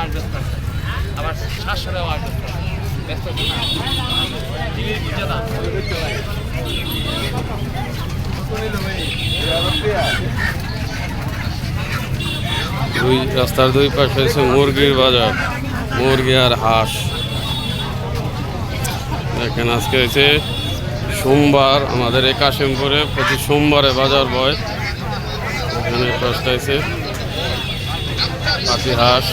আট ব্যস্ত আবার আট ব্যস্ত ব্যস্ত দুই রাস্তার দুই পাশে আছে মুরগির বাজার। মুরগি আর হাঁস। দেখেন, আজকে হচ্ছে সোমবার। আমাদের এই কাশিমপুরে প্রতি সোমবারে বাজার বয়। এখানে পাঁচটা আছে পাতি হাঁস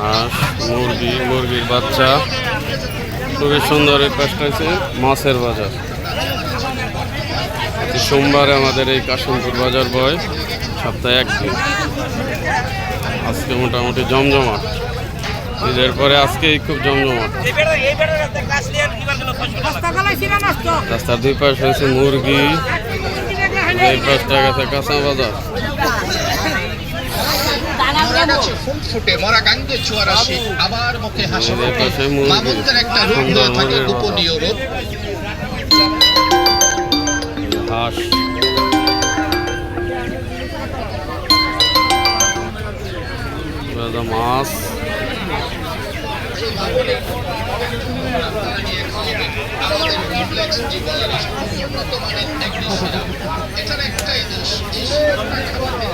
হাঁস, মুরগি, মুরগির বাচ্চা। খুবই সুন্দর এই পাশটা আছে মাছের বাজার। সোমবারে আমাদের এই কাশিমপুর বাজার বয়, সপ্তাহে একদিন। আজকে মোটামুটি জমজমাট। ঈদের পরে আজকেই খুব জমজমাট। রাস্তার দুই পাশে হয়েছে মুরগি, এই পাশটা গেছে কাঁচা বাজার। মরা গাছে ফুল ফুটে মরা গাঙ্গে জোয়ার আসে আবার মুখে হাসি আমাদের ফোটে। পাশে মুরগি। মামুনদের একটা রূপ সুন্দর না থাকে গোপনীয় রূপ মাছ আমাদের কমপ্লেক্স জীবনের উন্নত মানের টেকনিশিয়ান এটার একটাই দোষ এই সুন্দর খাবারে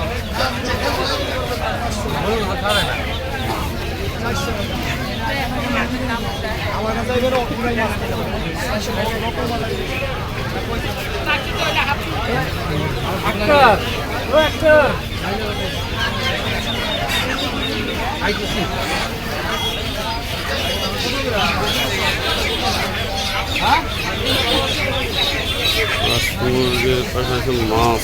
আছে মাছ